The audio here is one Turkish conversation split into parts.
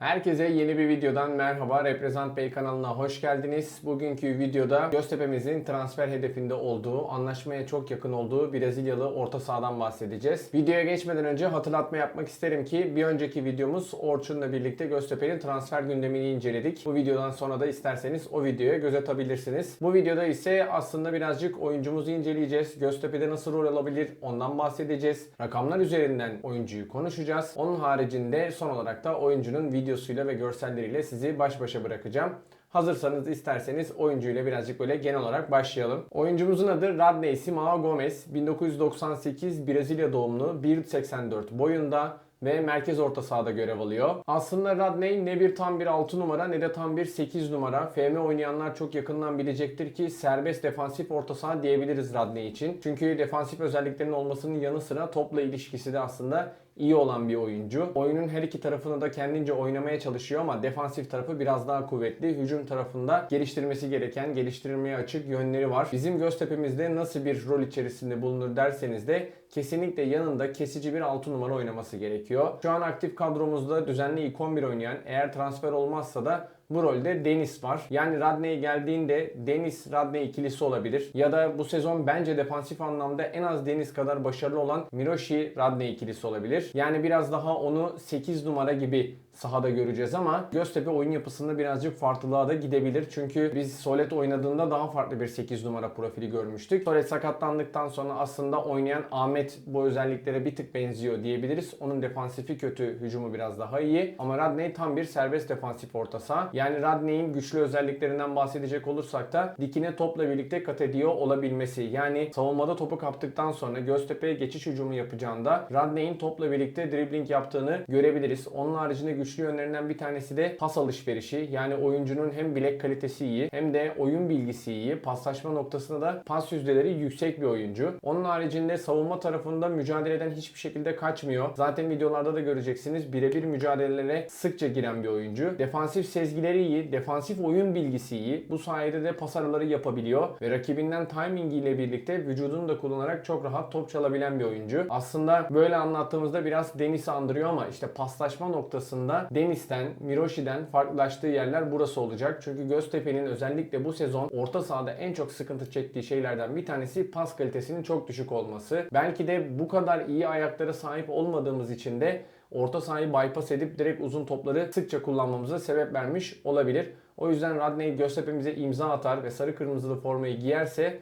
Herkese yeni bir videodan merhaba. Reprezent Bey kanalına hoş geldiniz. Bugünkü videoda Göztepe'mizin transfer hedefinde olduğu, anlaşmaya çok yakın olduğu Brezilyalı orta sahadan bahsedeceğiz. Videoya geçmeden önce hatırlatma yapmak isterim ki bir önceki videomuz Orçun'la birlikte Göztepe'nin transfer gündemini inceledik. Bu videodan sonra da isterseniz o videoya göz atabilirsiniz. Bu videoda ise aslında birazcık oyuncumuzu inceleyeceğiz. Göztepe'de nasıl rol alabilir ondan bahsedeceğiz. Rakamlar üzerinden oyuncuyu konuşacağız. Onun haricinde son olarak da oyuncunun videosuyla ve görselleriyle sizi baş başa bırakacağım. Hazırsanız isterseniz oyuncuyla birazcık böyle genel olarak başlayalım. Oyuncumuzun adı Radney Simao Gomez. 1998 Brezilya doğumlu, 1.84 boyunda ve merkez orta sahada görev alıyor. Aslında Radney ne bir tam bir 6 numara ne de tam bir 8 numara. FM oynayanlar çok yakından bilecektir ki serbest defansif orta saha diyebiliriz Radney için. Çünkü defansif özelliklerinin olmasının yanı sıra topla ilişkisi de aslında iyi olan bir oyuncu. Oyunun her iki tarafını da kendince oynamaya çalışıyor ama defansif tarafı biraz daha kuvvetli. Hücum tarafında geliştirmesi gereken, geliştirilmeye açık yönleri var. Bizim Göztepe'mizde nasıl bir rol içerisinde bulunur derseniz de kesinlikle yanında kesici bir 6 numara oynaması gerekiyor. Şu an aktif kadromuzda düzenli ilk 11 oynayan, eğer transfer olmazsa da bu rolde Deniz var. Yani Radney geldiğinde Deniz Radney ikilisi olabilir. Ya da bu sezon bence defansif anlamda en az Deniz kadar başarılı olan Miroshi Radney ikilisi olabilir. Yani biraz daha onu 8 numara gibi sahada göreceğiz ama Göztepe oyun yapısında birazcık farklılığa da gidebilir. Çünkü biz Solet oynadığında daha farklı bir 8 numara profili görmüştük. Solet sakatlandıktan sonra aslında oynayan Ahmet bu özelliklere bir tık benziyor diyebiliriz. Onun defansifi kötü, hücumu biraz daha iyi. Ama Radney tam bir serbest defansif orta saha. Yani Radney'in güçlü özelliklerinden bahsedecek olursak da dikine topla birlikte kat ediyor olabilmesi. Yani savunmada topu kaptıktan sonra Göztepe'ye geçiş hücumu yapacağında Radney'in topla birlikte dribbling yaptığını görebiliriz. Onun haricinde güçlü yönlerinden bir tanesi de pas alışverişi. Yani oyuncunun hem bilek kalitesi iyi hem de oyun bilgisi iyi. Paslaşma noktasında da pas yüzdeleri yüksek bir oyuncu. Onun haricinde savunma tarafında mücadeleden hiçbir şekilde kaçmıyor. Zaten videolarda da göreceksiniz. Birebir mücadelelere sıkça giren bir oyuncu. Defansif sezgileri iyi, defansif oyun bilgisi iyi. Bu sayede de pas araları yapabiliyor ve rakibinden timing ile birlikte vücudunu da kullanarak çok rahat top çalabilen bir oyuncu. Aslında böyle anlattığımızda biraz Deniz'i andırıyor ama işte paslaşma noktasında Deniz'den, Miroshi'den farklılaştığı yerler burası olacak. Çünkü Göztepe'nin özellikle bu sezon orta sahada en çok sıkıntı çektiği şeylerden bir tanesi pas kalitesinin çok düşük olması. Belki de bu kadar iyi ayaklara sahip olmadığımız için de orta sahayı bypass edip direkt uzun topları sıkça kullanmamıza sebep vermiş olabilir. O yüzden Radney Göztepe'mize imza atar ve sarı kırmızılı formayı giyerse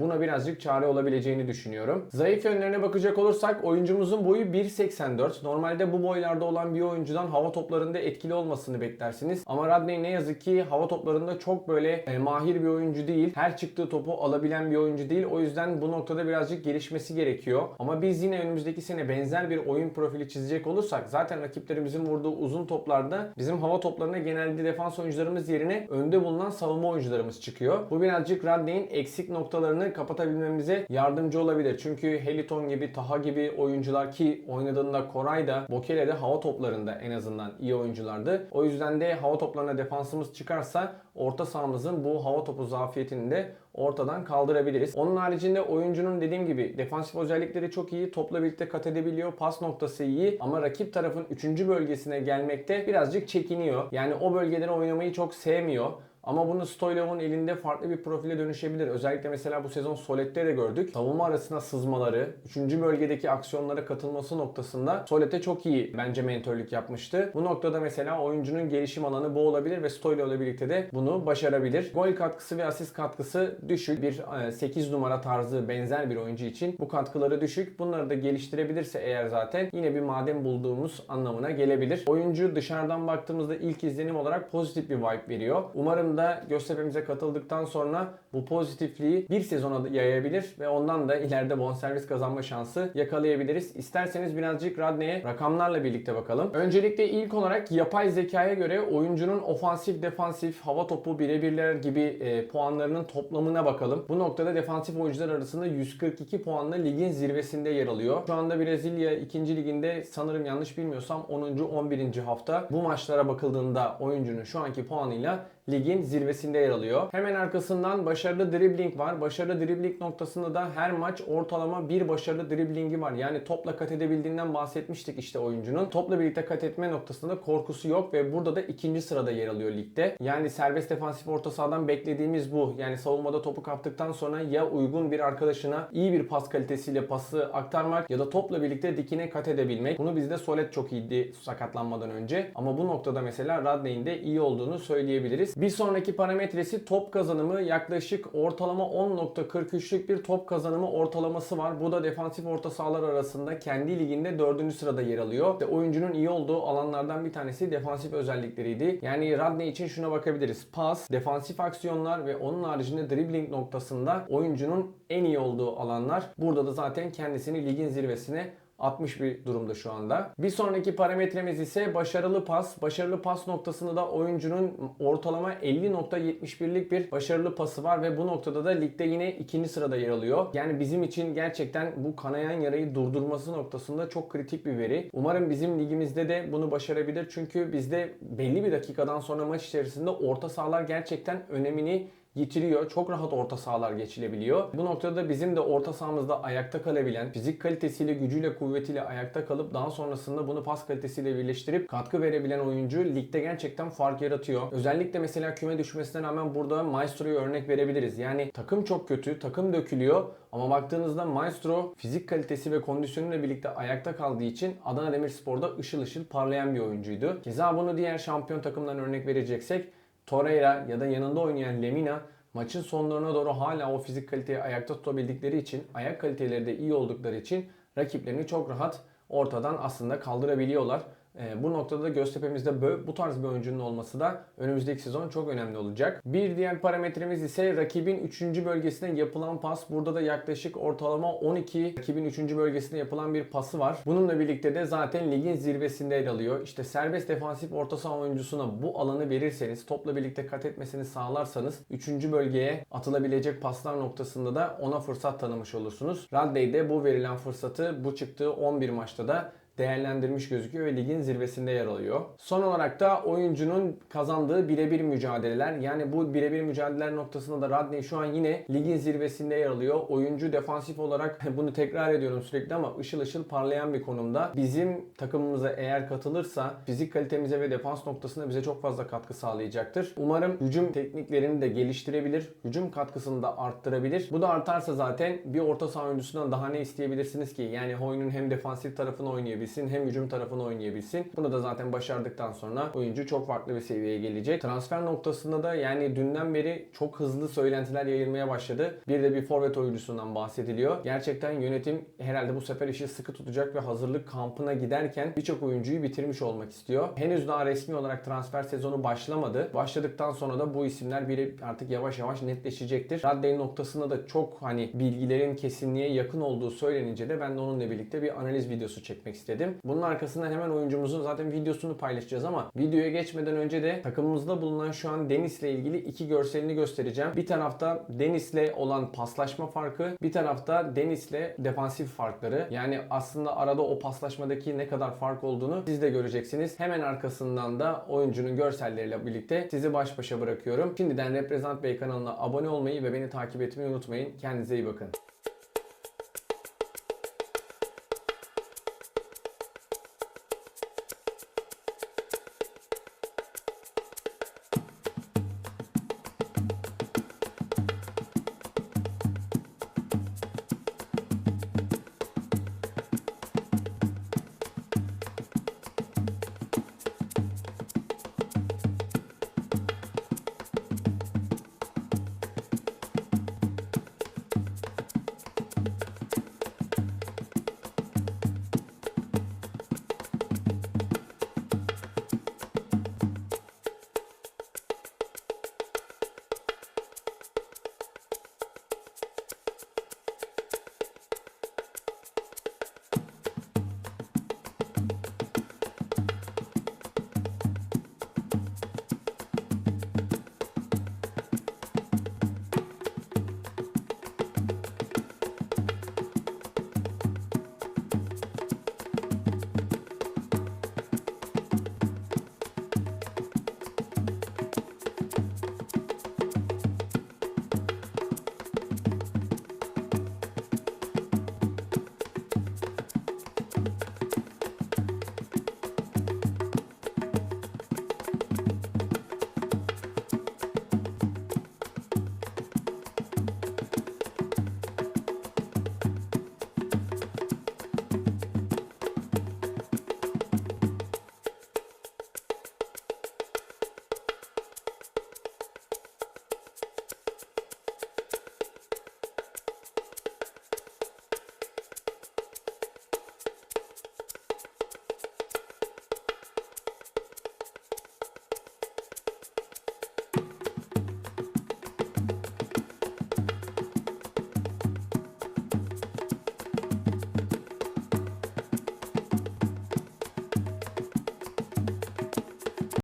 buna birazcık çare olabileceğini düşünüyorum. Zayıf yönlerine bakacak olursak oyuncumuzun boyu 1.84. Normalde bu boylarda olan bir oyuncudan hava toplarında etkili olmasını beklersiniz. Ama Radney ne yazık ki hava toplarında çok böyle e, mahir bir oyuncu değil. Her çıktığı topu alabilen bir oyuncu değil. O yüzden bu noktada birazcık gelişmesi gerekiyor. Ama biz yine önümüzdeki sene benzer bir oyun profili çizecek olursak zaten rakiplerimizin vurduğu uzun toplarda bizim hava toplarına genelde defans oyuncularımız yerine önde bulunan savunma oyuncularımız çıkıyor. Bu birazcık Radney'in eksik noktaları noktalarını kapatabilmemize yardımcı olabilir. Çünkü Heliton gibi, Taha gibi oyuncular ki oynadığında Koray da, Bokele de hava toplarında en azından iyi oyunculardı. O yüzden de hava toplarına defansımız çıkarsa orta sahamızın bu hava topu zafiyetini de ortadan kaldırabiliriz. Onun haricinde oyuncunun dediğim gibi defansif özellikleri çok iyi. Topla birlikte kat edebiliyor. Pas noktası iyi. Ama rakip tarafın 3. bölgesine gelmekte birazcık çekiniyor. Yani o bölgeden oynamayı çok sevmiyor. Ama bunu Stoylov'un elinde farklı bir profile dönüşebilir. Özellikle mesela bu sezon Solet'te de gördük. Savunma arasına sızmaları, 3. bölgedeki aksiyonlara katılması noktasında Solet'e çok iyi bence mentörlük yapmıştı. Bu noktada mesela oyuncunun gelişim alanı bu olabilir ve Stoylov'la birlikte de bunu başarabilir. Gol katkısı ve asist katkısı düşük. Bir 8 numara tarzı benzer bir oyuncu için bu katkıları düşük. Bunları da geliştirebilirse eğer zaten yine bir maden bulduğumuz anlamına gelebilir. Oyuncu dışarıdan baktığımızda ilk izlenim olarak pozitif bir vibe veriyor. Umarım da Göztepe'mize katıldıktan sonra bu pozitifliği bir sezona yayabilir ve ondan da ileride bonservis kazanma şansı yakalayabiliriz. İsterseniz birazcık Radney'e rakamlarla birlikte bakalım. Öncelikle ilk olarak yapay zekaya göre oyuncunun ofansif, defansif, hava topu, birebirler gibi e, puanlarının toplamına bakalım. Bu noktada defansif oyuncular arasında 142 puanla ligin zirvesinde yer alıyor. Şu anda Brezilya 2. liginde sanırım yanlış bilmiyorsam 10. 11. hafta. Bu maçlara bakıldığında oyuncunun şu anki puanıyla ligin zirvesinde yer alıyor. Hemen arkasından başarılı dribbling var. Başarılı dribbling noktasında da her maç ortalama bir başarılı dribblingi var. Yani topla kat edebildiğinden bahsetmiştik işte oyuncunun. Topla birlikte kat etme noktasında korkusu yok ve burada da ikinci sırada yer alıyor ligde. Yani serbest defansif orta sahadan beklediğimiz bu. Yani savunmada topu kaptıktan sonra ya uygun bir arkadaşına iyi bir pas kalitesiyle pası aktarmak ya da topla birlikte dikine kat edebilmek. Bunu bizde Solet çok iyiydi sakatlanmadan önce. Ama bu noktada mesela Radney'in de iyi olduğunu söyleyebiliriz. Bir sonraki parametresi top kazanımı yaklaşık ortalama 10.43'lük bir top kazanımı ortalaması var. Bu da defansif orta sahalar arasında kendi liginde 4. sırada yer alıyor. İşte oyuncunun iyi olduğu alanlardan bir tanesi defansif özellikleriydi. Yani Radney için şuna bakabiliriz. Pas, defansif aksiyonlar ve onun haricinde dribbling noktasında oyuncunun en iyi olduğu alanlar. Burada da zaten kendisini ligin zirvesine 60 bir durumda şu anda. Bir sonraki parametremiz ise başarılı pas. Başarılı pas noktasında da oyuncunun ortalama 50.71'lik bir başarılı pası var ve bu noktada da ligde yine ikinci sırada yer alıyor. Yani bizim için gerçekten bu kanayan yarayı durdurması noktasında çok kritik bir veri. Umarım bizim ligimizde de bunu başarabilir. Çünkü bizde belli bir dakikadan sonra maç içerisinde orta sahalar gerçekten önemini yitiriyor. Çok rahat orta sahalar geçilebiliyor. Bu noktada bizim de orta sahamızda ayakta kalabilen, fizik kalitesiyle, gücüyle, kuvvetiyle ayakta kalıp daha sonrasında bunu pas kalitesiyle birleştirip katkı verebilen oyuncu ligde gerçekten fark yaratıyor. Özellikle mesela küme düşmesine rağmen burada Maestro'yu örnek verebiliriz. Yani takım çok kötü, takım dökülüyor ama baktığınızda Maestro fizik kalitesi ve kondisyonuyla birlikte ayakta kaldığı için Adana Demirspor'da ışıl ışıl parlayan bir oyuncuydu. Keza bunu diğer şampiyon takımdan örnek vereceksek Torreira ya da yanında oynayan Lemina maçın sonlarına doğru hala o fizik kaliteyi ayakta tutabildikleri için, ayak kaliteleri de iyi oldukları için rakiplerini çok rahat ortadan aslında kaldırabiliyorlar. Ee, bu noktada da Göztepe'mizde böyle, bu tarz bir oyuncunun olması da önümüzdeki sezon çok önemli olacak. Bir diğer parametremiz ise rakibin 3. bölgesine yapılan pas. Burada da yaklaşık ortalama 12 rakibin 3. bölgesine yapılan bir pası var. Bununla birlikte de zaten ligin zirvesinde yer alıyor. İşte serbest defansif orta saha oyuncusuna bu alanı verirseniz, topla birlikte kat etmesini sağlarsanız 3. bölgeye atılabilecek paslar noktasında da ona fırsat tanımış olursunuz. Radley de bu verilen fırsatı bu çıktığı 11 maçta da değerlendirmiş gözüküyor ve ligin zirvesinde yer alıyor. Son olarak da oyuncunun kazandığı birebir mücadeleler. Yani bu birebir mücadeleler noktasında da Radney şu an yine ligin zirvesinde yer alıyor. Oyuncu defansif olarak bunu tekrar ediyorum sürekli ama ışıl ışıl parlayan bir konumda. Bizim takımımıza eğer katılırsa fizik kalitemize ve defans noktasında bize çok fazla katkı sağlayacaktır. Umarım hücum tekniklerini de geliştirebilir. Hücum katkısını da arttırabilir. Bu da artarsa zaten bir orta saha oyuncusundan daha ne isteyebilirsiniz ki? Yani oyunun hem defansif tarafını oynayabilsin hem hücum tarafını oynayabilsin. Bunu da zaten başardıktan sonra oyuncu çok farklı bir seviyeye gelecek. Transfer noktasında da yani dünden beri çok hızlı söylentiler yayılmaya başladı. Bir de bir forvet oyuncusundan bahsediliyor. Gerçekten yönetim herhalde bu sefer işi sıkı tutacak ve hazırlık kampına giderken birçok oyuncuyu bitirmiş olmak istiyor. Henüz daha resmi olarak transfer sezonu başlamadı. Başladıktan sonra da bu isimler biri artık yavaş yavaş netleşecektir. Radley noktasında da çok hani bilgilerin kesinliğe yakın olduğu söylenince de ben de onunla birlikte bir analiz videosu çekmek istedim. Bunun arkasından hemen oyuncumuzun zaten videosunu paylaşacağız ama videoya geçmeden önce de takımımızda bulunan şu an Deniz'le ilgili iki görselini göstereceğim. Bir tarafta Deniz'le olan paslaşma farkı, bir tarafta Deniz'le defansif farkları. Yani aslında arada o paslaşmadaki ne kadar fark olduğunu siz de göreceksiniz. Hemen arkasından da oyuncunun görselleriyle birlikte sizi baş başa bırakıyorum. Şimdiden Reprezent Bey kanalına abone olmayı ve beni takip etmeyi unutmayın. Kendinize iyi bakın.